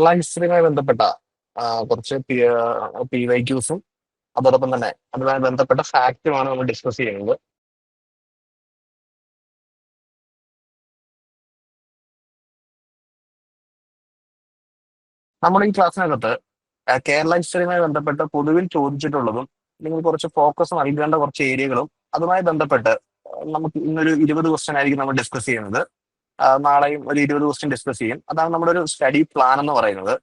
കേരള ഹിസ്റ്ററിയുമായി ബന്ധപ്പെട്ട കുറച്ച് P Y ക്യൂസും അതോടൊപ്പം തന്നെ അതുമായി ബന്ധപ്പെട്ട ഫാക്റ്റുമാണ് നമ്മൾ ഡിസ്കസ് ചെയ്യുന്നത്. നമ്മൾ ഈ ക്ലാസ്സിനകത്ത് കേരള ഹിസ്റ്ററിയുമായി ബന്ധപ്പെട്ട് പൊതുവിൽ ചോദിച്ചിട്ടുള്ളതും നിങ്ങൾ കുറച്ച് ഫോക്കസ് നൽകേണ്ട കുറച്ച് ഏരിയകളും അതുമായി ബന്ധപ്പെട്ട് നമുക്ക് ഇന്നൊരു ഇരുപത് ക്വസ്റ്റ്യൻ ആയിരിക്കും നമ്മൾ ഡിസ്കസ് ചെയ്യുന്നത്. നാളെയും ഒരു ഇരുപത് ക്വസ്റ്റ്യൻ ഡിസ്കസ് ചെയ്യും. അതാണ് നമ്മുടെ ഒരു സ്റ്റഡി പ്ലാൻ എന്ന് പറയുന്നത്.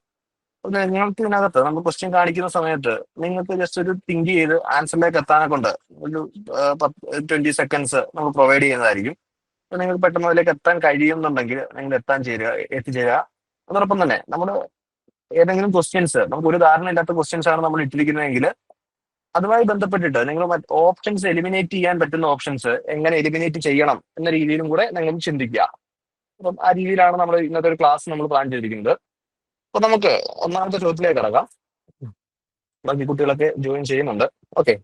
നിങ്ങൾക്ക് ഇതിനകത്ത് നമ്മൾ ക്വസ്റ്റ്യൻ കാണിക്കുന്ന സമയത്ത് നിങ്ങൾക്ക് ജസ്റ്റ് ഒരു തിങ്ക് ചെയ്ത് ആൻസറിലേക്ക് എത്താനെ കൊണ്ട് ഒരു ട്വന്റി സെക്കൻഡ്സ് നമ്മൾ പ്രൊവൈഡ് ചെയ്യുന്നതായിരിക്കും. അപ്പൊ നിങ്ങൾക്ക് പെട്ടെന്ന് അതിലേക്ക് എത്താൻ കഴിയുന്നുണ്ടെങ്കിൽ നിങ്ങൾ എത്താൻ ചെയ്യുക എത്തിച്ചേരുക. അതോടൊപ്പം തന്നെ നമ്മൾ ഏതെങ്കിലും ക്വസ്റ്റ്യൻസ് നമുക്ക് ഒരു ധാരണ ഇല്ലാത്ത ക്വസ്റ്റ്യൻസ് ആണ് നമ്മൾ ഇട്ടിരിക്കുന്നതെങ്കിൽ അതുമായി ബന്ധപ്പെട്ടിട്ട് നിങ്ങൾ ഓപ്ഷൻസ് എലിമിനേറ്റ് ചെയ്യാൻ പറ്റുന്ന ഓപ്ഷൻസ് എങ്ങനെ എലിമിനേറ്റ് ചെയ്യണം എന്ന രീതിയിലും കൂടെ നിങ്ങൾ ചിന്തിക്കുക. അപ്പം ആ രീതിയിലാണ് നമ്മൾ ഇന്നത്തെ ഒരു ക്ലാസ് നമ്മൾ പ്ലാൻ ചെയ്തിരിക്കുന്നത്. അപ്പൊ നമുക്ക് ഒന്നാമത്തെ ചോദ്യത്തിലേക്ക് കിടക്കാം. ബാക്കി കുട്ടികളൊക്കെ ജോയിൻ ചെയ്യുന്നുണ്ട്. ഓക്കെ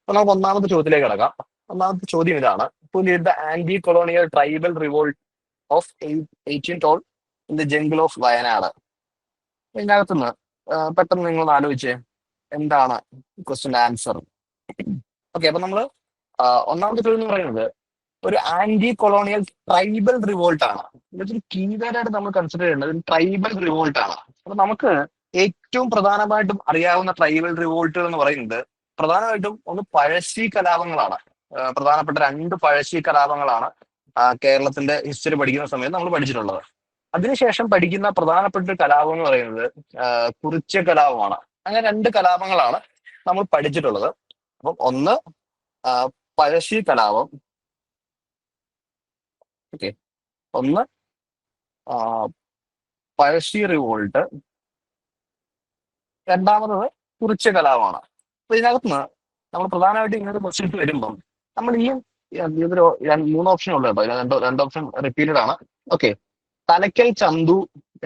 അപ്പൊ നമുക്ക് ഒന്നാമത്തെ ചോദ്യത്തിലേക്ക് കിടക്കാം. ഒന്നാമത്തെ ചോദ്യം ഇതാണ്. Lead the anti colonial tribal revolt of eighteen twelve in the jungle of Wayanad ഇതിനകത്തുനിന്ന് പെട്ടെന്ന് നിങ്ങൾ ആലോചിച്ചേ. എന്താണ് ക്വസ്റ്റിന്റെ ആൻസർ ഓക്കെ അപ്പൊ നമ്മൾ ഒന്നാമത്തെ ചോദ്യം എന്ന് പറയുന്നത് ഒരു ആന്റി കൊളോണിയൽ ട്രൈബൽ റിവോൾട്ട് ആണ്. ഇതൊരു കീവേഡായിട്ട് നമ്മൾ കൺസിഡർ ചെയ്യേണ്ടത് ട്രൈബൽ റിവോൾട്ട് ആണ്. അപ്പൊ നമുക്ക് ഏറ്റവും പ്രധാനമായിട്ടും അറിയാവുന്ന ട്രൈബൽ റിവോൾട്ടുകൾ എന്ന് പറയുന്നത് പ്രധാനമായിട്ടും ഒന്ന് പഴശ്ശി കലാപങ്ങളാണ്. പ്രധാനപ്പെട്ട രണ്ട് പഴശ്ശി കലാപങ്ങളാണ് കേരളത്തിന്റെ ഹിസ്റ്ററി പഠിക്കുന്ന സമയത്ത് നമ്മൾ പഠിച്ചിട്ടുള്ളത്. അതിനുശേഷം പഠിക്കുന്ന പ്രധാനപ്പെട്ട ഒരു കലാപം എന്ന് പറയുന്നത് കുറിച്ച കലാപമാണ്. അങ്ങനെ രണ്ട് കലാപങ്ങളാണ് നമ്മൾ പഠിച്ചിട്ടുള്ളത്. അപ്പം ഒന്ന് പഴശ്ശി കലാപം. ഓക്കെ. ഒന്ന് പഴശ്ശി റിവോൾട്ട് രണ്ടാമത് കുറിച്ച കലാപമാണ്. അപ്പൊ ഇതിനകത്ത് നിന്ന് നമ്മൾ പ്രധാനമായിട്ടും ഒരു ക്വസ്റ്റ്യൻസ് വരുമ്പം നമ്മൾ ഈ ഇതൊരു മൂന്ന് ഓപ്ഷൻ ഉള്ളു കേട്ടോ. രണ്ടോ രണ്ട് ഓപ്ഷൻ റിപ്പീറ്റഡ് ആണ്. ഓക്കെ. തലയ്ക്കൽ ചന്തു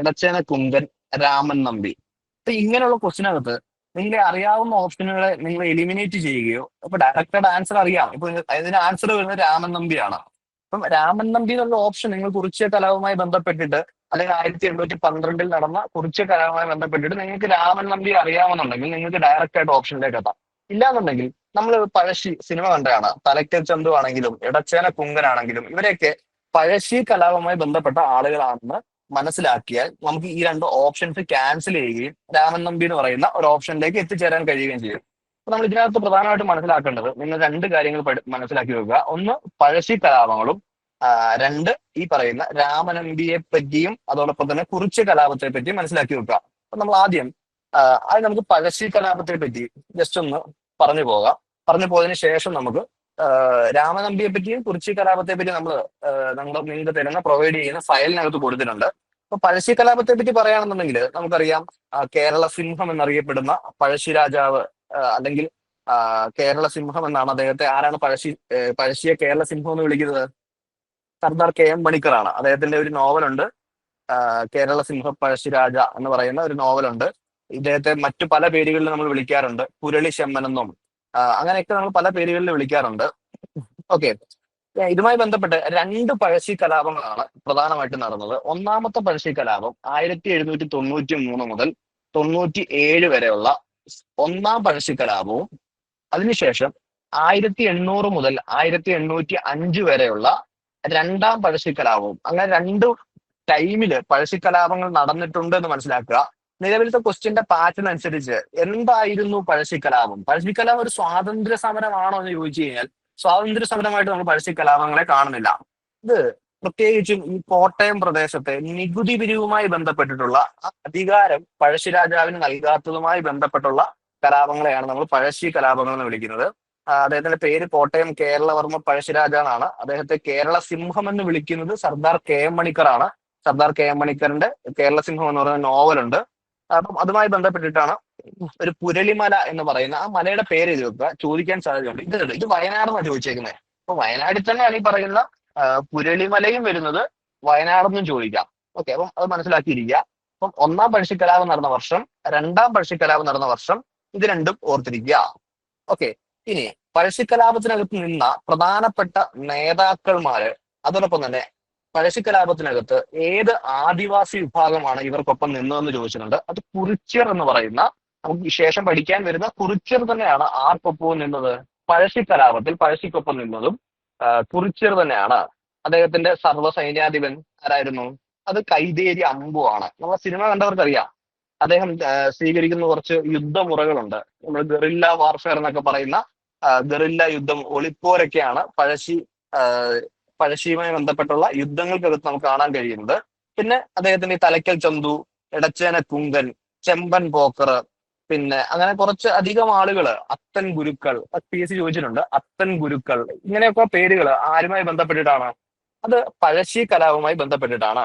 ഇടച്ചേന കുങ്കൻ രാമൻ നമ്പി. അപ്പൊ ഇങ്ങനെയുള്ള ക്വസ്റ്റിനകത്ത് നിങ്ങളെ അറിയാവുന്ന ഓപ്ഷനുകളെ നിങ്ങൾ എലിമിനേറ്റ് ചെയ്യുകയോ അപ്പൊ ഡയറക്റ്റഡ് ആൻസർ അറിയാം. ഇപ്പൊ ഇതിന് ആൻസർ വരുന്നത് രാമൻ നമ്പിയാണ്. അപ്പം രാമൻ നമ്പി എന്നുള്ള ഓപ്ഷൻ നിങ്ങൾ കുറിച്യ കലാപവുമായി ബന്ധപ്പെട്ടിട്ട് അല്ലെങ്കിൽ ആയിരത്തി എണ്ണൂറ്റി പന്ത്രണ്ടിൽ നടന്ന കുറിച്യ കലാപവുമായി ബന്ധപ്പെട്ടിട്ട് നിങ്ങൾക്ക് രാമൻ നമ്പി അറിയാമെന്നുണ്ടെങ്കിൽ നിങ്ങൾക്ക് ഡയറക്റ്റ് ആയിട്ട് ഓപ്ഷനിലേക്ക് എത്താം. ഇല്ലാന്നുണ്ടെങ്കിൽ നമ്മൾ പഴശ്ശി സിനിമ കണ്ടതാണ്. തലക്കൽ ചന്തു ആണെങ്കിലും ഇടച്ചേന കുങ്കനാണെങ്കിലും ഇവരെയൊക്കെ പഴശ്ശി കലാപവുമായി ബന്ധപ്പെട്ട ആളുകളാണെന്ന് മനസ്സിലാക്കിയാൽ നമുക്ക് ഈ രണ്ട് ഓപ്ഷൻസ് ക്യാൻസൽ ചെയ്യുകയും രാമൻ നമ്പി എന്ന് പറയുന്ന ഒരു ഓപ്ഷനിലേക്ക് എത്തിച്ചേരാൻ കഴിയുകയും ചെയ്യും. അപ്പൊ നമ്മൾ ഇതിനകത്ത് പ്രധാനമായിട്ടും മനസ്സിലാക്കേണ്ടത് നിങ്ങൾ രണ്ട് കാര്യങ്ങൾ മനസ്സിലാക്കി വെക്കുക. ഒന്ന് പഴശ്ശി കലാപങ്ങളും രണ്ട് ഈ പറയുന്ന രാമനമ്പിയെ പറ്റിയും അതോടൊപ്പം തന്നെ കുറിച്ച് കലാപത്തെ പറ്റിയും മനസ്സിലാക്കി വെക്കുക. അപ്പൊ നമ്മൾ ആദ്യം അത് നമുക്ക് പഴശ്ശി കലാപത്തെ പറ്റി ജസ്റ്റ് ഒന്ന് പറഞ്ഞു പോകാം. പറഞ്ഞു പോയതിനു ശേഷം നമുക്ക് രാമനമ്പിയെ പറ്റിയും കുറിച്ചി കലാപത്തെ പറ്റി നമ്മൾ നമ്മുടെ നിങ്ങൾക്ക് തരുന്ന പ്രൊവൈഡ് ചെയ്യുന്ന ഫയലിനകത്ത് കൊടുത്തിട്ടുണ്ട്. അപ്പൊ പഴശ്ശി കലാപത്തെ പറ്റി പറയുകയാണെന്നുണ്ടെങ്കിൽ നമുക്കറിയാം കേരള സിംഹം എന്നറിയപ്പെടുന്ന പഴശ്ശി രാജാവ് അല്ലെങ്കിൽ കേരള സിംഹം എന്നാണ് അദ്ദേഹത്തെ ആരാണ് പഴശ്ശി പഴശ്ശിയെ കേരള സിംഹം എന്ന് വിളിക്കുന്നത്? സർദാർ കെ എം മണിക്കറാണ്. അദ്ദേഹത്തിന്റെ ഒരു നോവലുണ്ട് കേരള സിംഹ പഴശ്ശി രാജ എന്ന് പറയുന്ന ഒരു നോവലുണ്ട്. ഇദ്ദേഹത്തെ മറ്റു പല പേരുകളിൽ നമ്മൾ വിളിക്കാറുണ്ട്. പുരളി ശമ്മനെന്നും അങ്ങനെയൊക്കെ നമ്മൾ പല പേരുകളിൽ വിളിക്കാറുണ്ട്. ഓക്കെ. ഇതുമായി ബന്ധപ്പെട്ട് രണ്ട് പഴശ്ശി കലാപങ്ങളാണ് പ്രധാനമായിട്ട് നടന്നത്. ഒന്നാമത്തെ പഴശ്ശി കലാപം ആയിരത്തി എഴുന്നൂറ്റി തൊണ്ണൂറ്റി മൂന്ന് മുതൽ തൊണ്ണൂറ്റി ഏഴ് വരെയുള്ള ഒന്നാം പഴശ്ശി കലാപവും അതിനുശേഷം ആയിരത്തി എണ്ണൂറ് മുതൽ ആയിരത്തി എണ്ണൂറ്റി അഞ്ച് വരെയുള്ള രണ്ടാം പഴശ്ശി കലാപവും അങ്ങനെ രണ്ട് ടൈമിൽ പഴശ്ശി കലാപങ്ങൾ നടന്നിട്ടുണ്ട് എന്ന് മനസ്സിലാക്കുക. നിലവിലത്തെ ക്വസ്റ്റ്യന്റെ പാറ്റേൺ അനുസരിച്ച് എന്തായിരുന്നു പഴശ്ശി കലാപം പഴശ്ശി കലാപം ഒരു സ്വാതന്ത്ര്യ സമരമാണോ എന്ന് ചോദിച്ചു കഴിഞ്ഞാൽ സ്വാതന്ത്ര്യ സമരമായിട്ട് നമ്മൾ പഴശ്ശി കലാപങ്ങളെ കാണുന്നില്ല. ഇത് പ്രത്യേകിച്ചും ഈ കോട്ടയം പ്രദേശത്തെ നികുതി പിരിവുമായി ബന്ധപ്പെട്ടിട്ടുള്ള അധികാരം പഴശ്ശി രാജാവിന് നൽകാത്തതുമായി ബന്ധപ്പെട്ടുള്ള കലാപങ്ങളെയാണ് നമ്മൾ പഴശ്ശി കലാപങ്ങൾ എന്ന് വിളിക്കുന്നത്. അദ്ദേഹത്തിന്റെ പേര് കോട്ടയം കേരളവർമ്മ പഴശ്ശിരാജ എന്നാണ് അദ്ദേഹത്തെ കേരള സിംഹം എന്ന് വിളിക്കുന്നത് സർദാർ കെ എം മണിക്കറാണ്. സർദാർ കെ എം മണിക്കറിന്റെ കേരള സിംഹം എന്ന് പറയുന്ന നോവലുണ്ട്. അപ്പം അതുമായി ബന്ധപ്പെട്ടിട്ടാണ് ഒരു പുരളിമല എന്ന് പറയുന്ന ആ മലയുടെ പേര് എഴുതി വെക്കുക. ചോദിക്കാൻ സാധ്യതയുണ്ട്. ഇത് ഇത് വയനാടെന്നാണ് ചോദിച്ചേക്കുന്നത് അപ്പൊ വയനാട്ടിൽ തന്നെയാണ് ഈ പറയുന്ന പുരളിമലയും വരുന്നത് വയനാടെന്നും ചോദിക്കാം. ഓക്കെ അപ്പം അത് മനസ്സിലാക്കിയിരിക്കുക. അപ്പം ഒന്നാം പഴശ്ശിക്കലാപം നടന്ന വർഷം രണ്ടാം പഴശ്ശിക്കലാപം നടന്ന വർഷം ഇത് രണ്ടും ഓർത്തിരിക്കുക. ഓക്കെ ഇനി പഴശ്ശിക്കലാപത്തിനകത്ത് നിന്ന പ്രധാനപ്പെട്ട നേതാക്കന്മാര് അതോടൊപ്പം തന്നെ പഴശ്ശിക്കലാപത്തിനകത്ത് ഏത് ആദിവാസി വിഭാഗമാണ് ഇവർക്കൊപ്പം നിന്നതെന്ന് ചോദിച്ചിട്ടുണ്ട്. അത് കുറിച്യർ എന്ന് പറയുന്ന നമുക്ക് ശേഷം പഠിക്കാൻ വരുന്ന കുറിച്യർ തന്നെയാണ് ആർക്കൊപ്പവും നിന്നത്? പഴശ്ശിക്കലാപത്തിൽ പഴശ്ശിക്കൊപ്പം നിന്നതും കുറിച്യർ തന്നെയാണ്. അദ്ദേഹത്തിന്റെ സർവസൈന്യാധിപൻ ആരായിരുന്നു? അത് കൈതേരി അമ്പു ആണ്. നമ്മളെ സിനിമ കണ്ടവർക്കറിയാം. അദ്ദേഹം സ്വീകരിക്കുന്ന കുറച്ച് യുദ്ധമുറകളുണ്ട്. നമ്മൾ ഗറില്ല വാർഫെയർ എന്നൊക്കെ പറയുന്ന ഗറില്ല യുദ്ധം ഒളിപ്പോരൊക്കെയാണ് പഴശ്ശി പഴശ്ശിയുമായി ബന്ധപ്പെട്ടുള്ള യുദ്ധങ്ങൾക്കകത്ത് നമുക്ക് കാണാൻ കഴിയുന്നത്. പിന്നെ അദ്ദേഹത്തിന്റെ തലയ്ക്കൽ ചന്തു ഇടച്ചേന കുങ്കൻ ചെമ്പൻ പോക്കർ പിന്നെ അങ്ങനെ കുറച്ച് അധികം ആളുകൾ Athan Gurukkal P S C ചോദിച്ചിട്ടുണ്ട് അത്തൻ ഗുരുക്കൾ ഇങ്ങനെയൊക്കെ പേരുകൾ ആരുമായി ബന്ധപ്പെട്ടിട്ടാണ്? അത് പഴശ്ശി കലാപവുമായി ബന്ധപ്പെട്ടിട്ടാണ്.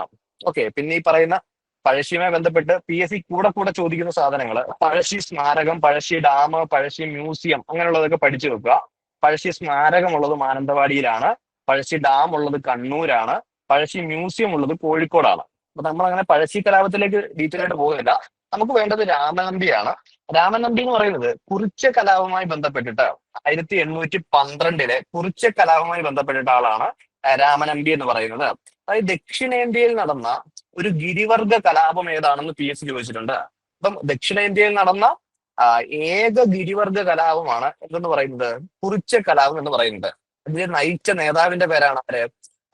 ഓക്കെ പിന്നെ ഈ പറയുന്ന പഴശ്ശിയുമായി ബന്ധപ്പെട്ട് പി എസ് സി കൂടെ കൂടെ ചോദിക്കുന്ന സാധനങ്ങൾ പഴശ്ശി സ്മാരകം പഴശ്ശി ഡാം പഴശ്ശി മ്യൂസിയം അങ്ങനെയുള്ളതൊക്കെ പഠിച്ചു വെക്കുക. പഴശ്ശി സ്മാരകം ഉള്ളത് മാനന്തവാടിയിലാണ് പഴശ്ശി ഡാം ഉള്ളത് കണ്ണൂരാണ് പഴശ്ശി മ്യൂസിയം ഉള്ളത് കോഴിക്കോടാണ്. അപ്പൊ നമ്മൾ അങ്ങനെ പഴശ്ശി കലാപത്തിലേക്ക് ഡീറ്റെയിൽ ആയിട്ട് പോകുന്നില്ല നമുക്ക് വേണ്ടത് രാമനമ്പിയാണ് രാമനമ്പി എന്ന് പറയുന്നത് കുറിച്ച കലാപവുമായി ബന്ധപ്പെട്ടിട്ട് ആയിരത്തി എണ്ണൂറ്റി പന്ത്രണ്ടിലെ കുറിച്ച കലാപവുമായി ബന്ധപ്പെട്ടിട്ട ആളാണ് രാമനമ്പി എന്ന് പറയുന്നത്. അതായത് ദക്ഷിണേന്ത്യയിൽ നടന്ന ഒരു ഗിരിവർഗ കലാപം ഏതാണെന്ന് പി എസ് ചോദിച്ചിട്ടുണ്ട്. അപ്പം ദക്ഷിണേന്ത്യയിൽ നടന്ന ഏക ഗിരിവർഗ കലാപമാണ് എന്തെന്ന് പറയുന്നത്? കുറിച്ച കലാപം എന്ന് പറയുന്നത്. ഇതിൽ നയിച്ച നേതാവിന്റെ പേരാണ് ആര്?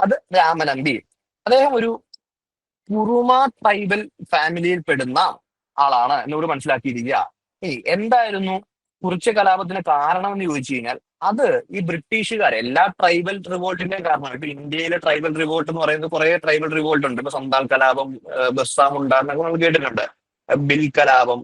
അത് രാമനമ്പി. അദ്ദേഹം ഒരു കുറുമ ട്രൈബൽ ഫാമിലിയിൽ പെടുന്ന ആളാണ് എന്നോട് മനസ്സിലാക്കിയിരിക്കുക. ഇനി എന്തായിരുന്നു? കുറിച്ച കലാപത്തിന് കാരണം എന്ന് ചോദിച്ചു കഴിഞ്ഞാൽ അത് ഈ ബ്രിട്ടീഷുകാർ എല്ലാ ട്രൈബൽ റിവോൾട്ടിന്റെ കാരണമാണ്. ഇപ്പൊ ഇന്ത്യയിലെ ട്രൈബൽ റിവോൾട്ട് എന്ന് പറയുന്നത് കുറെ ട്രൈബൽ റിവോൾട്ട് ഉണ്ട്. ഇപ്പൊ സന്താൽ കലാപം ബസ്സാം ഉണ്ടാകുന്ന നമ്മൾ കേട്ടിട്ടുണ്ട്. ബിൽ കലാപം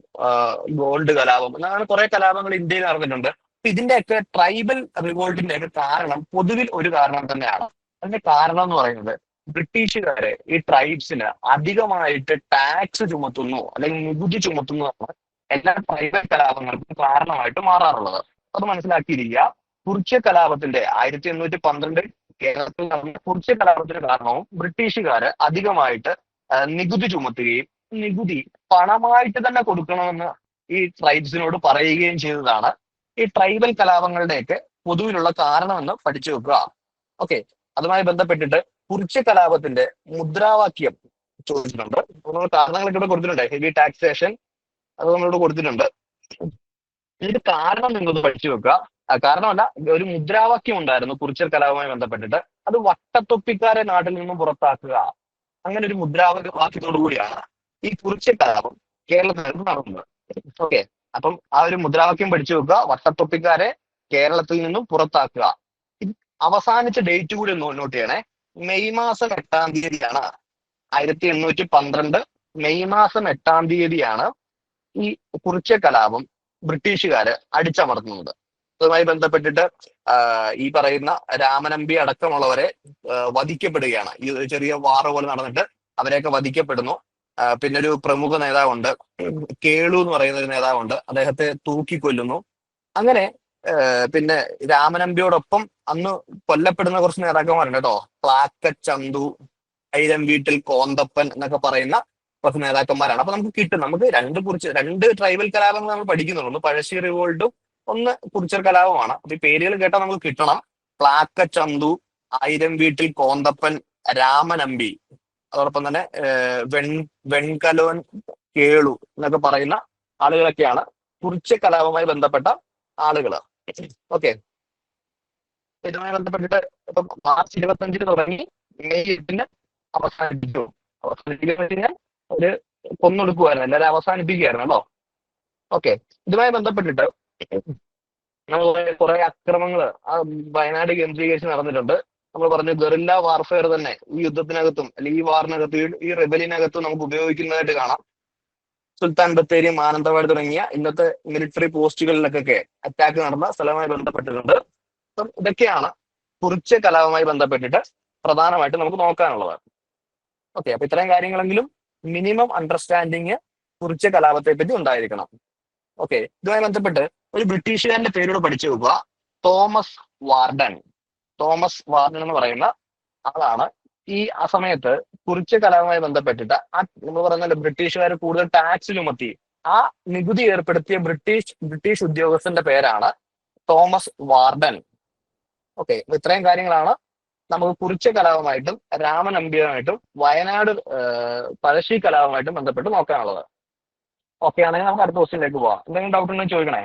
ഗോൾഡ് കലാപം അങ്ങനെ കുറെ കലാപങ്ങൾ ഇന്ത്യയിൽ നടന്നിട്ടുണ്ട്. അപ്പൊ ഇതിന്റെയൊക്കെ ട്രൈബൽ റിവോൾട്ടിന്റെ ഒക്കെ കാരണം പൊതുവിൽ ഒരു കാരണം തന്നെയാണ്. അതിന്റെ കാരണം എന്ന് പറയുന്നത് ബ്രിട്ടീഷുകാര് ഈ ട്രൈബ്സിന് അധികമായിട്ട് ടാക്സ് ചുമത്തുന്നു അല്ലെങ്കിൽ നികുതി ചുമത്തുന്നു എന്നാണ് എല്ലാ പ്രൈവറ്റ് കലാപങ്ങൾക്കും കാരണമായിട്ട് മാറാറുള്ളത്. അത് മനസ്സിലാക്കിയിരിക്കുക. കുറിച്യ കലാപത്തിന്റെ ആയിരത്തി എണ്ണൂറ്റി പന്ത്രണ്ടിൽ കേരളത്തിൽ നടന്ന കുറിച്യ കലാപത്തിന് കാരണവും ബ്രിട്ടീഷുകാര് അധികമായിട്ട് നികുതി ചുമത്തുകയും നികുതി പണമായിട്ട് തന്നെ കൊടുക്കണമെന്ന് ഈ ട്രൈബ്സിനോട് പറയുകയും ചെയ്തതാണ്. ഈ ട്രൈബൽ കലാപങ്ങളുടെയൊക്കെ പൊതുവിലുള്ള കാരണമെന്ന് പഠിച്ചു വെക്കുക. ഓക്കെ. അതുമായി ബന്ധപ്പെട്ടിട്ട് കുറിച്യ കലാപത്തിന്റെ മുദ്രാവാക്യം ചോദിച്ചിട്ടുണ്ട്. കാരണങ്ങളൊക്കെ ഇവിടെ കൊടുത്തിട്ടുണ്ട്. ഹെവി ടാക്സേഷൻ അത് നമ്മളോട് കൊടുത്തിട്ടുണ്ട്. ഇതിന്റെ കാരണം നിങ്ങൾ പഠിച്ചു വെക്കുക. കാരണമല്ല ഒരു മുദ്രാവാക്യം ഉണ്ടായിരുന്നു കുറിച്ചർ കലാപവുമായി ബന്ധപ്പെട്ടിട്ട്. അത് വട്ടത്തൊപ്പിക്കാരെ നാട്ടിൽ നിന്നും പുറത്താക്കുക. അങ്ങനെ ഒരു മുദ്രാവാക്യത്തോടു കൂടിയാണ് ഈ കുറിച്ചർ കലാപം കേരളത്തിൽ നടന്നത്. ഓക്കെ. അപ്പം ആ ഒരു മുദ്രാവാക്യം പഠിച്ചു വെക്കുക വട്ടത്തൊപ്പിക്കാരെ കേരളത്തിൽ നിന്നും പുറത്താക്കുക. അവസാനിച്ച ഡേറ്റ് കൂടി ഒന്ന് നോട്ട് ചെയ്യണേ. മെയ് മാസം എട്ടാം തീയതിയാണ്. ആയിരത്തി എണ്ണൂറ്റി പന്ത്രണ്ട് മെയ് മാസം എട്ടാം തീയതിയാണ് ഈ കുറിച്ച കലാപം ബ്രിട്ടീഷുകാര് അടിച്ചമർത്തുന്നത് അതുമായി ബന്ധപ്പെട്ടിട്ട് ഈ പറയുന്ന രാമനമ്പി അടക്കമുള്ളവരെ വധിക്കപ്പെടുകയാണ്. ഈ ചെറിയ വാറ പോലെ നടന്നിട്ട് അവരെയൊക്കെ വധിക്കപ്പെടുന്നു. പിന്നെ ഒരു പ്രമുഖ നേതാവുണ്ട്. കേളു എന്ന് പറയുന്ന ഒരു നേതാവുണ്ട്. അദ്ദേഹത്തെ തൂക്കിക്കൊല്ലുന്നു. അങ്ങനെ പിന്നെ രാമനമ്പിയോടൊപ്പം അന്ന് കൊല്ലപ്പെടുന്ന കുറച്ച് നേതാക്കന്മാരുണ്ട് കേട്ടോ. പ്ലാക്ക ചന്തു ഐരം വീട്ടിൽ കോന്തപ്പൻ എന്നൊക്കെ പറയുന്ന കുറച്ച് നേതാക്കന്മാരാണ്. അപ്പൊ നമുക്ക് കിട്ടും. നമുക്ക് രണ്ട് കുറിച്ച് രണ്ട് ട്രൈബൽ കലാപങ്ങൾ നമ്മൾ പഠിക്കുന്നുള്ളൂ. ഒന്ന് പഴശ്ശി റിവോൾട്ടും ഒന്ന് കുറിച്ചർ കലാപമാണ് അപ്പൊ ഈ പേരുകൾ കേട്ടാൽ നമുക്ക് കിട്ടണം. പ്ലാക്ക ചന്തു ആയിരം വീട്ടിൽ കോന്തപ്പൻ രാമനമ്പി. അതോടൊപ്പം തന്നെ വെൺ വെൺകലോൻ കേളു എന്നൊക്കെ പറയുന്ന ആളുകളൊക്കെയാണ് കുറിച്ച കലാപവുമായി ബന്ധപ്പെട്ട ആളുകൾ ഓക്കെ. ഇതുമായി ബന്ധപ്പെട്ടിട്ട് ഇപ്പം മാർച്ച് ഇരുപത്തി അഞ്ചിന് തുടങ്ങി മെയ് എട്ടിന് അവസാനിപ്പിച്ചു. അവസാനിപ്പിക്കുക ഒരു കൊന്നൊടുക്കുമായിരുന്നു എല്ലാവരും അവസാനിപ്പിക്കുകയായിരുന്നു കേട്ടോ. ഓക്കെ ഇതുമായി ബന്ധപ്പെട്ടിട്ട് നമ്മൾ കുറെ അക്രമങ്ങൾ വയനാട് കേന്ദ്രീകരിച്ച് നടന്നിട്ടുണ്ട്. നമ്മൾ പറഞ്ഞു ഗറില്ല വാർഫെയർ തന്നെ ഈ യുദ്ധത്തിനകത്തും അല്ലെങ്കിൽ ഈ വാറിനകത്തും ഈ- റെബലിനകത്തും നമുക്ക് ഉപയോഗിക്കുന്നതായിട്ട് കാണാം. സുൽത്താൻ ബത്തേരി മാനന്തവാടി തുടങ്ങിയ ഇന്നത്തെ മിലിറ്ററി പോസ്റ്റുകളിലൊക്കെ അറ്റാക്ക് നടന്ന സ്ഥലവുമായി ബന്ധപ്പെട്ടിട്ടുണ്ട്. അപ്പം ഇതൊക്കെയാണ് കുറിച്ച കലാപവുമായി ബന്ധപ്പെട്ടിട്ട് പ്രധാനമായിട്ട് നമുക്ക് നോക്കാനുള്ളത്. ഓക്കെ അപ്പൊ ഇത്രയും കാര്യങ്ങളെങ്കിലും മിനിമം അണ്ടർസ്റ്റാൻഡിങ് കുറിച്ച കലാപത്തെ പറ്റി ഉണ്ടായിരിക്കണം. ഓക്കെ ഇതുമായി ബന്ധപ്പെട്ട് ഒരു ബ്രിട്ടീഷുകാരന്റെ പേരോട് പഠിച്ചു നോക്കുക. Thomas warden. തോമസ് വാർഡൻ എന്ന് പറയുന്ന ആളാണ്. ഈ ആ സമയത്ത് കുറിച്ച കലാപവുമായി ബന്ധപ്പെട്ടിട്ട് ആ നമ്മൾ പറയുന്ന ബ്രിട്ടീഷുകാർ കൂടുതൽ ടാക്സ് ചുമത്തി ആ നികുതി ഏർപ്പെടുത്തിയ ബ്രിട്ടീഷ് ബ്രിട്ടീഷ് ഉദ്യോഗസ്ഥന്റെ പേരാണ് തോമസ് വാർഡൻ. ഓക്കെ ഇത്രയും കാര്യങ്ങളാണ് നമുക്ക് കുറിച്ച കലാപമായിട്ടും രാമൻ അമ്പിയുമായിട്ടും വയനാട് പഴശ്ശി കലാപമായിട്ടും ബന്ധപ്പെട്ട് നോക്കാനുള്ളത്. ഓക്കെ ആണെങ്കിൽ നമുക്ക് അടുത്ത ക്വസ്റ്റ്യനിലേക്ക് പോവാം. എന്തെങ്കിലും ഡൗട്ട് ഉണ്ടെങ്കിൽ ചോദിക്കണേ.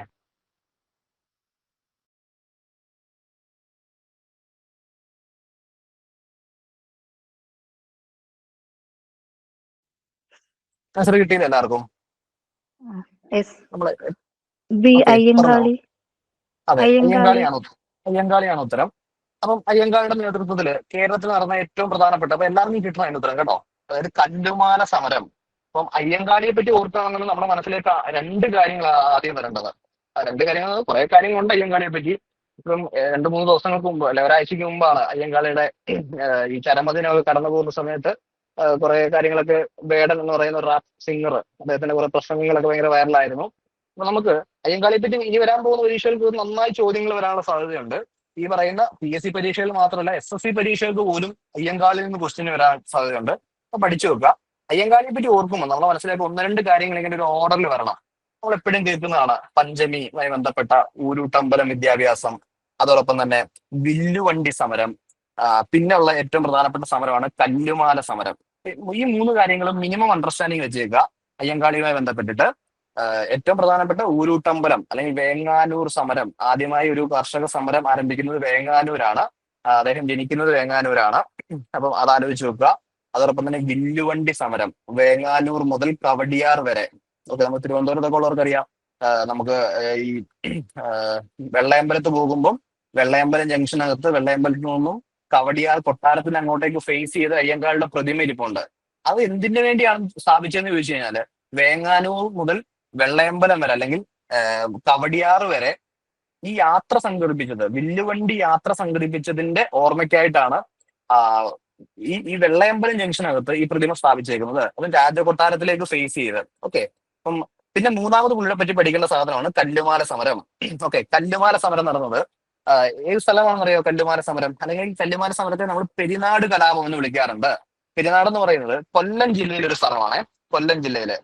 ആൻസർ കിട്ടിയില്ല എല്ലാവർക്കും? അയ്യങ്കാളിയാണ് ഉത്തരം. അപ്പം അയ്യങ്കാളിയുടെ നേതൃത്വത്തിൽ കേരളത്തിൽ നടന്ന ഏറ്റവും പ്രധാനപ്പെട്ട അപ്പൊ എല്ലാവർക്കും കിട്ടണം അതിന് ഉത്തരം കേട്ടോ. അതായത് കല്ലുമാല സമരം. അപ്പം അയ്യങ്കാളിയെ പറ്റി ഓർക്കണമെന്നുള്ള നമ്മുടെ മനസ്സിലേക്ക് രണ്ട് കാര്യങ്ങൾ ആദ്യം വരേണ്ടത്. രണ്ട് കാര്യങ്ങൾ കുറെ കാര്യങ്ങളുണ്ട് അയ്യങ്കാളിയെ പറ്റി. ഇപ്പം രണ്ടു മൂന്ന് ദിവസങ്ങൾക്ക് മുമ്പ് അല്ലെ ഒരാഴ്ചക്ക് മുമ്പാണ് അയ്യങ്കാളിയുടെ ഈ ചരമദിനമൊക്കെ കടന്നു പോകുന്ന സമയത്ത് കുറെ കാര്യങ്ങളൊക്കെ ബേഡൻ എന്ന് പറയുന്ന ഒരു റാപ്പ് സിംഗർ അദ്ദേഹത്തിന്റെ കുറെ പ്രസംഗങ്ങളൊക്കെ ഭയങ്കര വൈറലായിരുന്നു. അപ്പൊ നമുക്ക് അയ്യങ്കാളിയെ പറ്റി ഇനി വരാൻ പോകുന്ന പരീക്ഷകൾക്ക് നന്നായി ചോദ്യങ്ങൾ വരാനുള്ള സാധ്യതയുണ്ട്. ഈ പറയുന്ന പി എസ് സി പരീക്ഷകൾ മാത്രമല്ല എസ് എസ് സി പരീക്ഷകൾക്ക് പോലും അയ്യങ്കാളിൽ നിന്ന് ക്വസ്റ്റ്യൻ വരാൻ സാധ്യതയുണ്ട്. അപ്പൊ പഠിച്ചു വെക്കുക അയ്യങ്കാളിയെ പറ്റി ഓർക്കുമ്പോൾ നമ്മൾ മനസ്സിലാക്കുക ഒന്ന് രണ്ട് കാര്യങ്ങൾ ഇങ്ങനെ ഒരു ഓർഡറിൽ വരണം. നമ്മൾ എപ്പോഴും കേൾക്കുന്നതാണ് പഞ്ചമിയുമായി ബന്ധപ്പെട്ട ഊരൂട്ടമ്പലം വിദ്യാഭ്യാസം അതോടൊപ്പം തന്നെ വില്ലുവണ്ടി സമരം പിന്നെയുള്ള ഏറ്റവും പ്രധാനപ്പെട്ട സമരമാണ് കല്ലുമാല സമരം. ഈ മൂന്ന് കാര്യങ്ങളും മിനിമം അണ്ടർസ്റ്റാൻഡിങ് വെച്ചേക്കുക. അയ്യങ്കാളിയുമായി ബന്ധപ്പെട്ടിട്ട് ഏറ്റവും പ്രധാനപ്പെട്ട ഊരൂട്ടമ്പലം അല്ലെങ്കിൽ വേങ്ങാനൂർ സമരം. ആദ്യമായി ഒരു കർഷക സമരം ആരംഭിക്കുന്നത് വേങ്ങാനൂരാണ്. അദ്ദേഹം ജനിക്കുന്നത് വേങ്ങാനൂരാണ്. അപ്പം അത് ആലോചിച്ച് നോക്കുക. അതോടൊപ്പം തന്നെ വില്ലുവണ്ടി സമരം വേങ്ങാനൂർ മുതൽ കവടിയാർ വരെ. ഓക്കെ നമുക്ക് തിരുവനന്തപുരത്തൊക്കെ ഉള്ളവർക്കറിയാം. നമുക്ക് ഈ വെള്ളയമ്പലത്ത് പോകുമ്പോൾ വെള്ളയമ്പലം ജംഗ്ഷനകത്ത് വെള്ളയമ്പലത്തിൽ നിന്നും കവടിയാർ കൊട്ടാരത്തിന് അങ്ങോട്ടേക്ക് ഫേസ് ചെയ്ത് അയ്യങ്കാളുടെ പ്രതിമ ഇരിപ്പുണ്ട്. അത് എന്തിനു വേണ്ടിയാണ് സ്ഥാപിച്ചതെന്ന് ചോദിച്ചു കഴിഞ്ഞാൽ വേങ്ങാനൂർ മുതൽ വെള്ളയമ്പലം വരെ അല്ലെങ്കിൽ കവടിയാറ് വരെ ഈ യാത്ര സംഘടിപ്പിച്ചത് വില്ലുവണ്ടി യാത്ര സംഘടിപ്പിച്ചതിന്റെ ഓർമ്മയ്ക്കായിട്ടാണ് ഈ ഈ വെള്ളയമ്പലം ജംഗ്ഷനകത്ത് ഈ പ്രതിമ സ്ഥാപിച്ചേക്കുന്നത്. അതും രാജകൊട്ടാരത്തിലേക്ക് ഫേസ് ചെയ്ത്. ഓക്കെ അപ്പം പിന്നെ മൂന്നാമത് പുള്ളിനെ പറ്റി പഠിക്കേണ്ട സാധനമാണ് കല്ലുമാല സമരം. ഓക്കെ കല്ലുമാല സമരം നടന്നത് ഏത് സ്ഥലമാണെന്ന് അറിയോ കല്ലുമാല സമരം? അല്ലെങ്കിൽ കല്ലുമാല സമരത്തെ നമ്മൾ പെരിനാട് കലാപം എന്ന് വിളിക്കാറുണ്ട്. പെരിനാട് എന്ന് പറയുന്നത് കൊല്ലം ജില്ലയിലെ ഒരു സ്ഥലമാണ് കൊല്ലം ജില്ലയിലെ.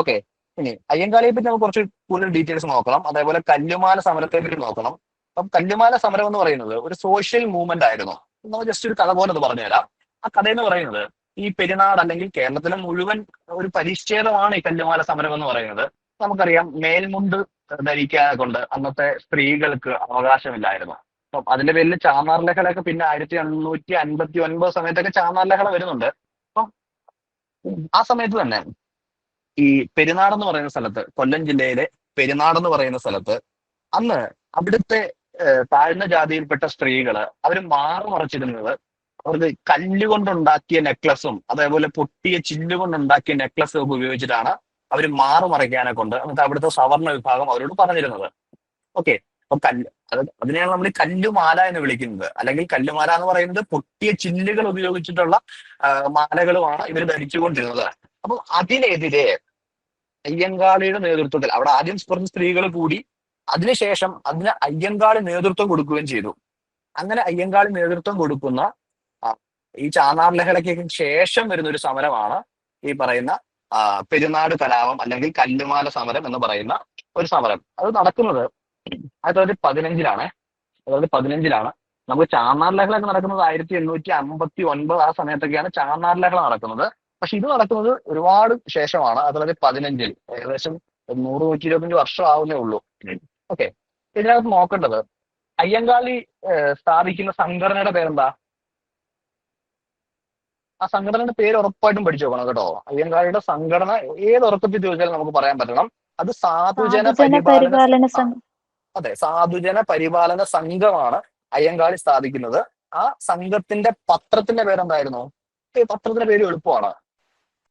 ഓക്കെ ഇനി അയ്യങ്കാളിയെ പറ്റി നമുക്ക് കുറച്ച് കൂടുതൽ ഡീറ്റെയിൽസ് നോക്കണം. അതേപോലെ കല്ലുമാല സമരത്തെ പറ്റി നോക്കണം. അപ്പം കല്ലുമാല സമരം എന്ന് പറയുന്നത് ഒരു സോഷ്യൽ മൂവ്മെന്റ് ആയിരുന്നു. നമ്മൾ ജസ്റ്റ് ഒരു കഥ പോലെ ഒന്ന് പറഞ്ഞുതരാം. ആ കഥ എന്ന് പറയുന്നത് ഈ പെരുന്നാട് അല്ലെങ്കിൽ കേരളത്തിലെ മുഴുവൻ ഒരു പരിച്ഛേദമാണ് ഈ കല്ലുമാല സമരം എന്ന് പറയുന്നത്. നമുക്കറിയാം മേൽമുണ്ട് ധരിക്കാതെ കൊണ്ട് അന്നത്തെ സ്ത്രീകൾക്ക് അവകാശമില്ലായിരുന്നു. അപ്പം അതിന്റെ പേരിൽ ചാന്നാർ ലഹളയൊക്കെ പിന്നെ ആയിരത്തി എണ്ണൂറ്റി അൻപത്തി ഒൻപത് സമയത്തൊക്കെ ചാന്നാർ ലഹള വരുന്നുണ്ട്. അപ്പം ആ സമയത്ത് തന്നെ ഈ പെരുന്നാട് എന്ന് പറയുന്ന സ്ഥലത്ത് കൊല്ലം ജില്ലയിലെ പെരുന്നാട് എന്ന് പറയുന്ന സ്ഥലത്ത് അന്ന് അവിടുത്തെ താഴ്ന്ന ജാതിയിൽപ്പെട്ട സ്ത്രീകൾ അവർ മാറു മറച്ചിരുന്നത് അവർക്ക് കല്ലുകൊണ്ടുണ്ടാക്കിയ നെക്ലസും അതേപോലെ പൊട്ടിയ ചില്ലുകൊണ്ടുണ്ടാക്കിയ നെക്ലസും ഒക്കെ ഉപയോഗിച്ചിട്ടാണ് അവർ മാറു മറയ്ക്കാനെ കൊണ്ട് എന്നിട്ട് അവിടുത്തെ സവർണ വിഭാഗം അവരോട് പറഞ്ഞിരുന്നത്. ഓക്കെ അപ്പൊ കല്ല് അത് അതിനെയാണ് നമ്മൾ കല്ലുമാല എന്ന് വിളിക്കുന്നത്. അല്ലെങ്കിൽ കല്ലുമാല എന്ന് പറയുന്നത് പൊട്ടിയ ചില്ലുകൾ ഉപയോഗിച്ചിട്ടുള്ള മാലകളുമാണ് ഇവർ ധരിച്ചുകൊണ്ടിരുന്നത്. അപ്പൊ അതിനെതിരെ അയ്യങ്കാളിയുടെ നേതൃത്വത്തിൽ. അവിടെ ആദ്യം കുറച്ച് സ്ത്രീകൾ കൂടി അതിനുശേഷം അതിന് അയ്യങ്കാളി നേതൃത്വം കൊടുക്കുകയും ചെയ്തു. അങ്ങനെ അയ്യങ്കാളി നേതൃത്വം കൊടുക്കുന്ന ഈ ചാനാർ ലഹളയ്ക്ക് ശേഷം വരുന്ന ഒരു സമരമാണ് ഈ പറയുന്ന പെരുന്നാട് കലാപം അല്ലെങ്കിൽ കല്ലുമാല സമരം എന്ന് പറയുന്ന ഒരു സമരം. അത് നടക്കുന്നത് ആയിരത്തി തൊള്ളായിരത്തി പതിനഞ്ചിലാണ്. ആയിരത്തി തൊള്ളായിരത്തി പതിനഞ്ചിലാണ്. നമുക്ക് ചാന്നാർ ലഹളയൊക്കെ നടക്കുന്നത് ആയിരത്തി എണ്ണൂറ്റി അമ്പത്തി ഒൻപത് ആ സമയത്തൊക്കെയാണ് ചാന്നാർ ലഹള നടക്കുന്നത്. പക്ഷെ ഇത് നടക്കുന്നത് ഒരുപാട് ശേഷമാണ്. അതായത് പതിനഞ്ചിൽ. ഏകദേശം നൂറ് നൂറ്റി ഇരുപത്തഞ്ച് വർഷം ആവുന്നേ ഉള്ളൂ. ഓക്കെ. ഇതിനകത്ത് നോക്കേണ്ടത് അയ്യങ്കാളി സ്ഥാപിക്കുന്ന സംഘടനയുടെ പേരെന്താ? ആ സംഘടനയുടെ പേര് ഉറപ്പായിട്ടും പഠിച്ചു നോക്കണം കേട്ടോ. അയ്യങ്കാളിയുടെ സംഘടന ഏത് ഉറക്കത്തിൽ ചോദിച്ചാലും നമുക്ക് പറയാൻ പറ്റണം. അത് സാധുജന പരിപാലന അതെ സാധുജന പരിപാലന സംഘമാണ് അയ്യങ്കാളി സ്ഥാപിക്കുന്നത്. ആ സംഘത്തിന്റെ പത്രത്തിന്റെ പേരെന്തായിരുന്നു? പത്രത്തിന്റെ പേര് എളുപ്പമാണ്.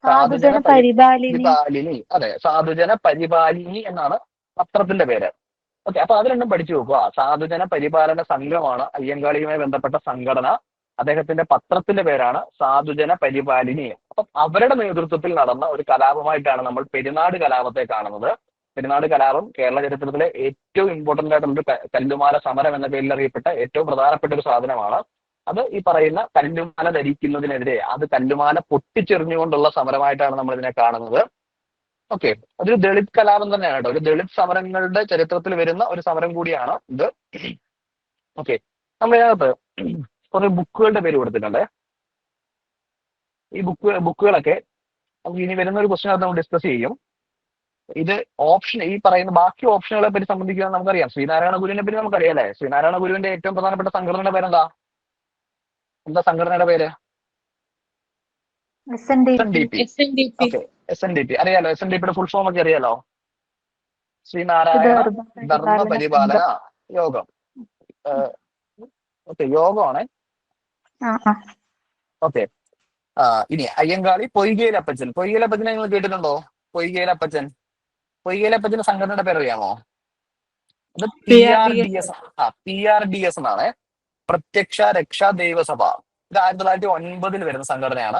സാധുജന പരിപാലിനി. അതെ സാധുജന പരിപാലിനി എന്നാണ് പത്രത്തിന്റെ പേര്. ഓക്കെ അപ്പൊ അത് രണ്ടും പഠിച്ചു നോക്കുക. സാധുജന പരിപാലന സംഘമാണ് അയ്യങ്കാളിയുമായി ബന്ധപ്പെട്ട സംഘടന. അദ്ദേഹത്തിന്റെ പത്രത്തിന്റെ പേരാണ് സാധുജന പരിപാലിനി. അപ്പം അവരുടെ നേതൃത്വത്തിൽ നടന്ന ഒരു കലാപമായിട്ടാണ് നമ്മൾ പെരുന്നാട് കലാപത്തെ കാണുന്നത്. പെരുന്നാട് കലാപം കേരള ചരിത്രത്തിലെ ഏറ്റവും ഇമ്പോർട്ടന്റ് ആയിട്ടുള്ള ഒരു കല്ലുമാല സമരം എന്ന പേരിൽ അറിയപ്പെട്ട ഏറ്റവും പ്രധാനപ്പെട്ട ഒരു സാധനമാണ്. അത് ഈ പറയുന്ന കല്ലുമാല ധരിക്കുന്നതിനെതിരെ അത് കല്ലുമാല പൊട്ടിച്ചെറിഞ്ഞുകൊണ്ടുള്ള സമരമായിട്ടാണ് നമ്മൾ ഇതിനെ കാണുന്നത്. ഓക്കെ അതൊരു ദളിത് കലാപം തന്നെയാണ് കേട്ടോ. ഒരു ദളിത് സമരങ്ങളുടെ ചരിത്രത്തിൽ വരുന്ന ഒരു സമരം കൂടിയാണ് ഇത്. ഓക്കെ നമ്മൾ ഇതിനകത്ത് കുറെ ബുക്കുകളുടെ പേര് കൊടുത്തിട്ടുണ്ട്. ഈ ബുക്ക് ബുക്കുകളൊക്കെ നമുക്ക് ഇനി വരുന്ന ഒരു ക്വസ്റ്റിനകത്ത് നമ്മൾ ഡിസ്കസ് ചെയ്യും. ഇത് ഓപ്ഷൻ ഈ പറയുന്ന ബാക്കി ഓപ്ഷനുകളെ പറ്റി സംബന്ധിക്കുക നമുക്കറിയാം. ശ്രീനാരായണ ഗുരുവിനെ പറ്റി നമുക്കറിയാം അല്ലേ? ശ്രീനാരായണ ഗുരുവിന്റെ ഏറ്റവും പ്രധാനപ്പെട്ട സംഘടനയുടെ പേരെന്താ? എന്താ സംഘടനയുടെ പേര്? S N D P S N D അറിയാലോ എസ് എൻ ഡി പിയുടെ ഫുൾ ഫോം ഒക്കെ അറിയാലോ? ശ്രീനാരായണ ധർമ്മ പരിപാലന യോഗം. ഓക്കെ യോഗമാണ്. ഓക്കെ ഇനി അയ്യങ്കാളി പൊയ്കയിലപ്പച്ചൻ പൊയ്കയിലപ്പച്ചനെ നിങ്ങൾ കേട്ടിട്ടുണ്ടോ? പൊയ്കയിലപ്പച്ചൻ പൊയ്കയിലപ്പച്ചന്റെ സംഘടനയുടെ പേര് അറിയാമോ അത് പി ആർ ഡി എസ് ആ പി ആർ ഡി എസ് എന്നാണ്. പ്രത്യക്ഷ രക്ഷാ ദൈവസഭ. ഇത് ആയിരത്തി തൊള്ളായിരത്തി ഒൻപതിൽ വരുന്ന സംഘടനയാണ്.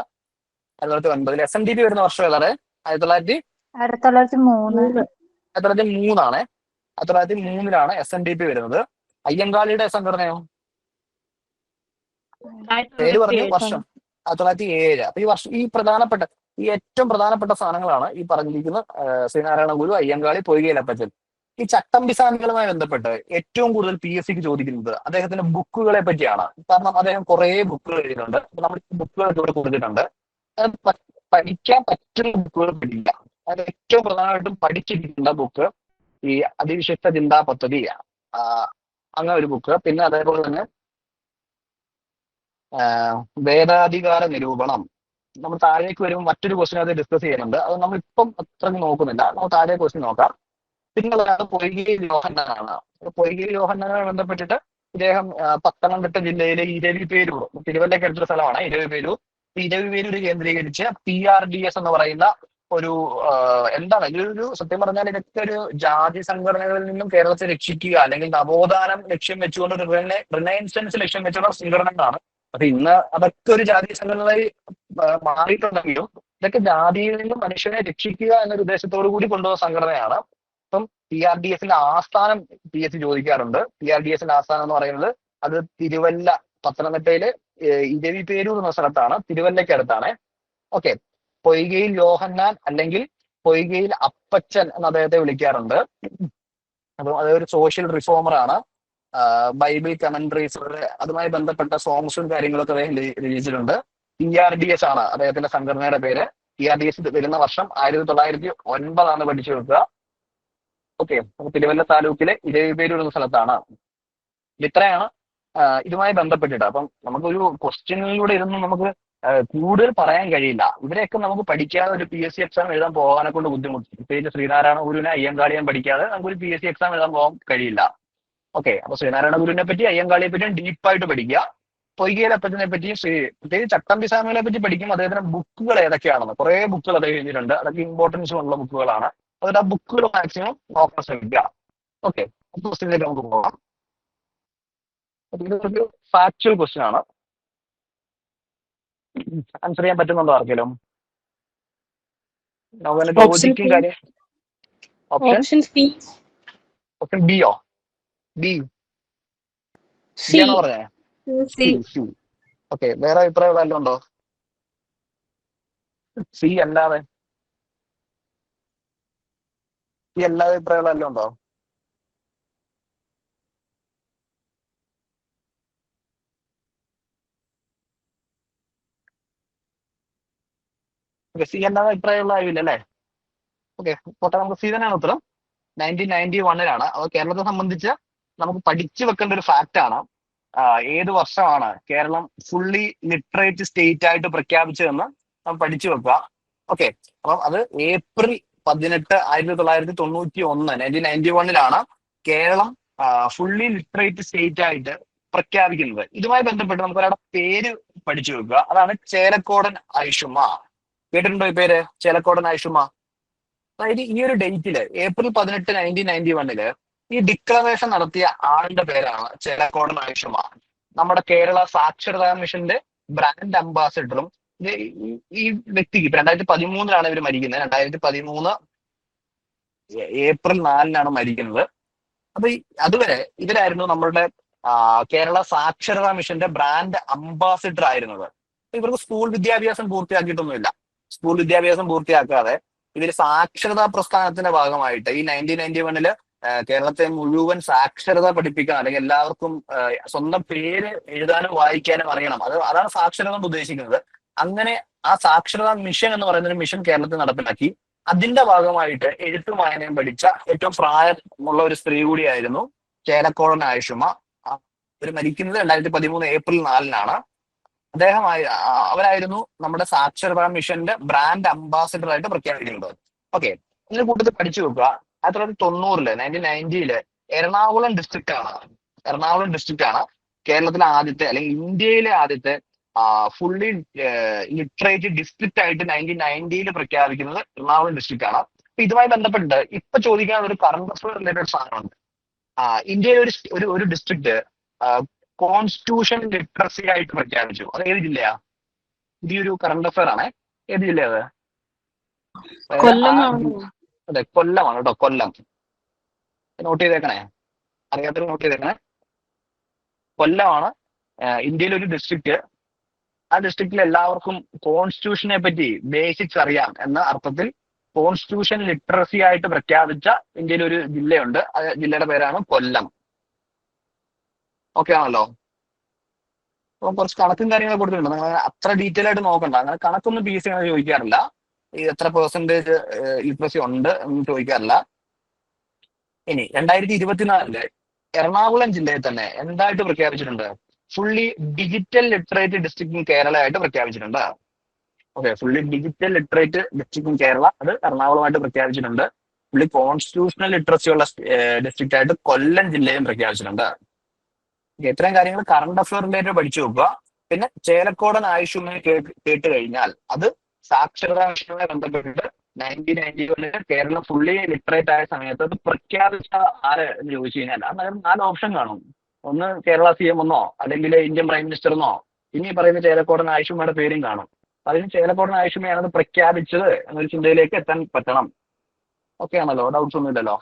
ആയിരത്തി തൊള്ളായിരത്തി ഒൻപതിൽ എസ് എൻ ഡി പി വരുന്ന വർഷം ഏതാ ആയിരത്തി തൊള്ളായിരത്തി ആയിരത്തി തൊള്ളായിരത്തി മൂന്ന്. ആയിരത്തി തൊള്ളായിരത്തി മൂന്നാണ് ആയിരത്തി തൊള്ളായിരത്തി മൂന്നിലാണ് എസ് എൻ ഡി പി വരുന്നത്. അയ്യങ്കാളിയുടെ സംഘടനയോ? പേര് പറഞ്ഞു വർഷം. ആയിരത്തി തൊള്ളായിരത്തി ഏഴ് അപ്പൊ ഈ വർഷം ഈ പ്രധാനപ്പെട്ട ഈ ഏറ്റവും പ്രധാനപ്പെട്ട സാധനങ്ങളാണ് ഈ പറഞ്ഞിരിക്കുന്ന ശ്രീനാരായണ ഗുരു അയ്യങ്കാളി പൊയ്കയിലപ്പച്ചൻ. ഈ ചട്ടമ്പി ചട്ടമ്പിസാമികളുമായി ബന്ധപ്പെട്ട് ഏറ്റവും കൂടുതൽ പി എസ് സിക്ക് ചോദിക്കുന്നത് അദ്ദേഹത്തിന്റെ ബുക്കുകളെ പറ്റിയാണ്. കാരണം അദ്ദേഹം കുറെ ബുക്കുകൾ എഴുതിയിട്ടുണ്ട്. നമ്മൾ ബുക്കുകൾ ഇവിടെ കൊടുത്തിട്ടുണ്ട്. പഠിക്കാൻ പറ്റുന്ന ബുക്കുകൾ പഠിക്കില്ല അതിൽ ഏറ്റവും പ്രധാനമായിട്ടും പഠിച്ചിരിക്കേണ്ട ബുക്ക് ഈ അതിവിശിഷ്ട ചിന്താ പദ്ധതി അങ്ങനെ ഒരു ബുക്ക്. പിന്നെ അതേപോലെ തന്നെ വേദാധികാര നിരൂപണം. നമ്മൾ താഴേക്ക് വരുമ്പോൾ മറ്റൊരു ക്വസ്റ്റിനെ അത് ഡിസ്കസ് ചെയ്യുന്നുണ്ട്. അത് നമ്മൾ ഇപ്പം അത്രയ്ക്ക് നോക്കുന്നില്ല. നമ്മൾ താഴെ ക്വസ്റ്റ്യൻ നോക്കാം. പിന്നെ ഒരാൾ പൊയ്കയിൽ യോഹന്നാനാണ്. പൊയ്കയിൽ യോഹന്നാനുമായി ബന്ധപ്പെട്ടിട്ട് ഇദ്ദേഹം പത്തനംതിട്ട ജില്ലയിലെ ഇരവിപേരൂർ തിരുവല്ലയ്ക്ക് അടുത്തൊരു സ്ഥലമാണ് ഇരവിപേരൂർ. ഇരവിപേരൂർ കേന്ദ്രീകരിച്ച് പി ആർ ഡി എസ് എന്ന് പറയുന്ന ഒരു എന്താണ്? ഇതൊരു സത്യം പറഞ്ഞാൽ ഇതൊക്കെ ഒരു ജാതി സംഘടനകളിൽ നിന്നും കേരളത്തെ രക്ഷിക്കുക അല്ലെങ്കിൽ നവോത്ഥാനം ലക്ഷ്യം വെച്ചുകൊണ്ട് ഒരു ലക്ഷ്യം വെച്ചുള്ള സംഘടനകളാണ്. അപ്പൊ ഇന്ന് അതൊക്കെ ഒരു ജാതി സംഘടനയായി മാറിയിട്ടുണ്ടെങ്കിലും ഇതൊക്കെ ജാതിയിൽ നിന്നും മനുഷ്യനെ രക്ഷിക്കുക എന്നൊരു ഉദ്ദേശത്തോടു കൂടി കൊണ്ടുവന്ന സംഘടനയാണ്. അപ്പം പി ആർ ഡി എസിന്റെ ആസ്ഥാനം പി എസ് സി ചോദിക്കാറുണ്ട്. പി ആർ ഡി എസിന്റെ ആസ്ഥാനം എന്ന് പറയുന്നത് അത് തിരുവല്ല പത്തനംതിട്ടയിലെ ഇരവി പേരൂർ എന്ന സ്ഥലത്താണ്. തിരുവല്ലയ്ക്ക് അടുത്താണ് ഓക്കെ. പൊയ്കയിൽ യോഹന്നാൻ അല്ലെങ്കിൽ പൊയ്കയിൽ അപ്പച്ചൻ എന്ന് അദ്ദേഹത്തെ വിളിക്കാറുണ്ട്. അപ്പം അതൊരു സോഷ്യൽ റിഫോമർ ആണ്. ബൈബിൾ കമന്ററീസ് അതുമായി ബന്ധപ്പെട്ട സോങ്സും കാര്യങ്ങളൊക്കെ അദ്ദേഹം രചി- രചിച്ചിട്ടുണ്ട്. പി ആർ ഡി എസ് ആണ് അദ്ദേഹത്തിന്റെ സംഘടനയുടെ പേര്. പി ആർ ഡി എസ് വരുന്ന വർഷം ആയിരത്തി തൊള്ളായിരത്തി ഒൻപതാണ് പഠിച്ചു വെക്കുക. ഓക്കെ തിരുവല്ല താലൂക്കിലെ ഇരവിപേരൂർ എന്ന സ്ഥലത്താണ് ഇത്രയാണ്. ഇതുമായി ബന്ധപ്പെട്ടിട്ട് അപ്പം നമുക്കൊരു ക്വസ്റ്റ്യനിലൂടെ ഇരുന്ന് നമുക്ക് കൂടുതൽ പറയാൻ കഴിയില്ല. ഇവരെയൊക്കെ നമുക്ക് പഠിക്കാതെ ഒരു പി എസ് സി എക്സാം എഴുതാൻ പോകാനെ കൊണ്ട് ബുദ്ധിമുട്ട്. പ്രത്യേകിച്ച് ശ്രീനാരായണ ഗുരുവിനെ അയ്യങ്കാളിയാൻ പഠിക്കാതെ നമുക്കൊരു പി എസ് സി എക്സാം എഴുതാൻ പോകാൻ കഴിയില്ല. ഓക്കെ അപ്പൊ ശ്രീനാരായണ ഗുരുവിനെ പറ്റി അയ്യങ്കാളിയെ പറ്റിയും ഡീപ്പായിട്ട് പഠിക്കുക. പൊയ്കയിലപ്പച്ചനെ പറ്റിയും ശ്രീ പ്രത്യേകിച്ച് ചട്ടമ്പി സ്വാമികളെ പറ്റി പഠിക്കും അദ്ദേഹത്തിന്റെ ബുക്കുകൾ ഏതൊക്കെയാണെന്ന്. കുറെ ബുക്കുകൾ അദ്ദേഹം എഴുതിയിട്ടുണ്ട്. അതൊക്കെ ഇമ്പോർട്ടൻസ് ഉള്ള ബുക്കുകളാണ് അതുകൊണ്ട് ആ ബുക്കുകൾ മാക്സിമം നോക്കാൻ ശ്രമിക്കുക ഓക്കെ ക്വസ്റ്റ്യനിലേക്ക് നമുക്ക് പോകാം. ഇതൊരു ഫാക്ച്വൽ ക്വസ്റ്റ്യൻ ആണ്. ആൻസർ ചെയ്യാൻ പറ്റുന്നുണ്ടോ ആർക്കെങ്കിലും? ലോജിക്കും. കാര്യം. ഓപ്ഷൻ ഓപ്ഷൻ ബിയോ ബി പറഞ്ഞേ? ഓക്കെ വേറെ അഭിപ്രായം വല്ലതും ഉണ്ടോ? സി അല്ലാതെ? സി എല്ലാ അഭിപ്രായങ്ങളും എല്ലാം ഉണ്ടോ? സി അല്ലാതെ അഭിപ്രായമുള്ള ആയില്ല അല്ലേ? ഓക്കെ പോട്ടെ നമുക്ക് സി തന്നെയാണ് ഉത്തരം. നയന്റീൻ നയന്റി വണ്ണിലാണ് അത് കേരളത്തെ സംബന്ധിച്ച് നമുക്ക് പഠിച്ചു വെക്കേണ്ട ഒരു ഫാക്റ്റ് ആണ്. ഏത് വർഷമാണ് കേരളം ഫുള്ളി ലിറ്ററേറ്റ് സ്റ്റേറ്റ് ആയിട്ട് പ്രഖ്യാപിച്ചതെന്ന് നമ്മൾ പഠിച്ചു വെക്കുക ഓക്കെ അപ്പം അത് ഏപ്രിൽ പതിനെട്ട് ആയിരത്തി തൊള്ളായിരത്തി തൊണ്ണൂറ്റി ഒന്ന് നയന്റീൻ നയന്റി വണ്ണിലാണ് കേരളം ഫുള്ളി ലിറ്ററേറ്റ് സ്റ്റേറ്റ് ആയിട്ട് പ്രഖ്യാപിക്കുന്നത്. ഇതുമായി ബന്ധപ്പെട്ട് നമുക്ക് ഒരാളുടെ പേര് പഠിച്ചു വെക്കുക. അതാണ് ചേലക്കോടൻ ഐഷുമ കേട്ടിട്ടുണ്ടോ ഈ പേര്? ചേലക്കോടൻ ഐഷുമ അതായത് ഈ ഒരു ഡേറ്റിൽ ഏപ്രിൽ പതിനെട്ട് നയന്റീൻ നയന്റി വണ്ണിൽ ഈ ഡിക്ലറേഷൻ നടത്തിയ ആളുടെ പേരാണ് ചേലക്കോടൻ ആയുഷുമ നമ്മുടെ കേരള സാക്ഷരതാ മിഷന്റെ ബ്രാൻഡ് അംബാസിഡറും ഈ- വ്യക്തി ഇപ്പൊ രണ്ടായിരത്തി പതിമൂന്നിലാണ് ഇവർ മരിക്കുന്നത്. രണ്ടായിരത്തി പതിമൂന്ന് ഏപ്രിൽ നാലിനാണ് മരിക്കുന്നത്. അപ്പൊ അതുവരെ ഇവരായിരുന്നു നമ്മളുടെ കേരള സാക്ഷരതാ മിഷന്റെ ബ്രാൻഡ് അംബാസിഡർ ആയിരുന്നത്. ഇവർക്ക് സ്കൂൾ വിദ്യാഭ്യാസം പൂർത്തിയാക്കിയിട്ടൊന്നുമില്ല. സ്കൂൾ വിദ്യാഭ്യാസം പൂർത്തിയാക്കാതെ ഇവർ സാക്ഷരതാ പ്രസ്ഥാനത്തിന്റെ ഭാഗമായിട്ട് ഈ നയന്റീൻ നയന്റി വണ്ണിൽ കേരളത്തെ മുഴുവൻ സാക്ഷരത പഠിപ്പിക്കാൻ അല്ലെങ്കിൽ എല്ലാവർക്കും സ്വന്തം പേര് എഴുതാനും വായിക്കാനും അറിയണം. അത് അതാണ് സാക്ഷരത കൊണ്ട് ഉദ്ദേശിക്കുന്നത്. അങ്ങനെ ആ സാക്ഷരതാ മിഷൻ എന്ന് പറയുന്ന ഒരു മിഷൻ കേരളത്തിൽ നടപ്പിലാക്കി. അതിന്റെ ഭാഗമായിട്ട് എഴുത്തും വായനയും പഠിച്ച ഏറ്റവും പ്രായമുള്ള ഒരു സ്ത്രീ കൂടിയായിരുന്നു ചേലക്കോടൻ ആയുഷുമ. അവർ മരിക്കുന്നത് രണ്ടായിരത്തി പതിമൂന്ന് ഏപ്രിൽ നാലിനാണ്. അദ്ദേഹമായി അവരായിരുന്നു നമ്മുടെ സാക്ഷരതാ മിഷന്റെ ബ്രാൻഡ് അംബാസിഡർ ആയിട്ട് പ്രഖ്യാപിക്കുന്നത്. ഓക്കെ ഇതിന്റെ കൂട്ടത്തിൽ പഠിച്ചു വെക്കുക ആയിരത്തി തൊള്ളായിരത്തി തൊണ്ണൂറിൽ നയന്റീൻ നയന്റിയിൽ എറണാകുളം ഡിസ്ട്രിക്റ്റ് ആണ്. എറണാകുളം ഡിസ്ട്രിക്റ്റ് ആണ് കേരളത്തിലെ ആദ്യത്തെ അല്ലെങ്കിൽ ഇന്ത്യയിലെ ആദ്യത്തെ ഫുള്ളി ലിറ്ററേറ്റ് ഡിസ്ട്രിക്റ്റ് ആയിട്ട് നയന്റീൻ നയന്റിയിൽ പ്രഖ്യാപിക്കുന്നത് എറണാകുളം ഡിസ്ട്രിക്റ്റ് ആണ്. അപ്പൊ ഇതുമായി ബന്ധപ്പെട്ട് ഇപ്പൊ ചോദിക്കാൻ ഒരു കറണ്ട് അഫയർ റിലേറ്റഡ് സാധനമുണ്ട് ഇന്ത്യയിലെ ഒരു ഒരു ഒരു ഡിസ്ട്രിക്ട് കോൺസ്റ്റിറ്റ്യൂഷൻ ലിറ്ററസി ആയിട്ട് പ്രഖ്യാപിച്ചു. അത് ഏത് ജില്ലയാ? ഇതൊരു കറണ്ട് അഫയർ ആണ്. ഏത് ജില്ലയാ അത്? അതെ കൊല്ലമാണ് കേട്ടോ കൊല്ലം. നോട്ട് ചെയ്തേക്കണേ. അറിയാത്തൊരു നോട്ട് ചെയ്തേക്കണേ. കൊല്ലമാണ് ഇന്ത്യയിലെ ഒരു ഡിസ്ട്രിക്ട് ആ ഡിസ്ട്രിക്റ്റിൽ എല്ലാവർക്കും കോൺസ്റ്റിറ്റ്യൂഷനെ പറ്റി ബേസിക്സ് അറിയാം എന്ന അർത്ഥത്തിൽ കോൺസ്റ്റിറ്റ്യൂഷൻ ലിറ്ററസി ആയിട്ട് പ്രഖ്യാപിച്ച ഇന്ത്യയിൽ ഒരു ജില്ലയുണ്ട്. ആ ജില്ലയുടെ പേരാണ് കൊല്ലം. ഓക്കെ ആണല്ലോ? അപ്പൊ കുറച്ച് കണക്കും കാര്യങ്ങളും കൊടുത്തിട്ടുണ്ട്. നിങ്ങൾ അത്ര ഡീറ്റെയിൽ ആയിട്ട് നോക്കണ്ട. അങ്ങനെ കണക്കൊന്നും പി എസ് സി അങ്ങനെ ചോദിക്കാറില്ല. ഈ എത്ര പെർസെന്റേജ് ലിറ്ററസി ഉണ്ട് എന്ന് ചോദിക്കാറില്ല. ഇനി രണ്ടായിരത്തി ഇരുപത്തിനാലിൽ എറണാകുളം ജില്ലയിൽ തന്നെ എന്തായിട്ട് പ്രഖ്യാപിച്ചിട്ടുണ്ട്? ഫുള്ളി ഡിജിറ്റൽ ലിറ്ററേറ്റ് ഡിസ്ട്രിക്റ്റും കേരളയായിട്ട് പ്രഖ്യാപിച്ചിട്ടുണ്ട്. ഓക്കെ ഫുള്ളി ഡിജിറ്റൽ ലിറ്ററേറ്റ് ഡിസ്ട്രിക്റ്റും കേരള അത് എറണാകുളമായിട്ട് പ്രഖ്യാപിച്ചിട്ടുണ്ട്. ഫുള്ളി കോൺസ്റ്റിറ്റ്യൂഷണൽ ലിറ്ററസി ഉള്ള ഡിസ്ട്രിക്റ്റ് ആയിട്ട് കൊല്ലം ജില്ലയും പ്രഖ്യാപിച്ചിട്ടുണ്ട്. ഇത്രയും കാര്യങ്ങൾ കറണ്ട് അഫയർ റിലേറ്റഡ് പഠിച്ചു വെക്കുക പിന്നെ ചേലക്കോടൻ ആയുഷുമായി കേട്ട് കഴിഞ്ഞാൽ അത് സാക്ഷരതാ മിഷനുമായി ബന്ധപ്പെട്ടിട്ട് നയന്റീൻ നയന്റി വണ്ണിൽ കേരളം ഫുള്ളി ലിറ്ററേറ്റ് ആയ സമയത്ത് അത് പ്രഖ്യാപിച്ച ആര് എന്ന് ചോദിച്ചു കഴിഞ്ഞാൽ നാല് ഓപ്ഷൻ കാണും. ഒന്ന് കേരള സി എം എന്നോ അല്ലെങ്കിൽ ഇന്ത്യൻ പ്രൈം മിനിസ്റ്റർ എന്നോ. ഇനി പറയുന്ന ചേലക്കോടൻ ആയുഷ്മയുടെ പേരും കാണും. അതിന് ചേലക്കോടൻ ആയുഷ്മയാണ് അത് പ്രഖ്യാപിച്ചത് എന്നൊരു ചിന്തയിലേക്ക് എത്താൻ പറ്റണം. ഓക്കെ ആണല്ലോ? ഡൗട്ട്സ് ഒന്നും ഇല്ലല്ലോ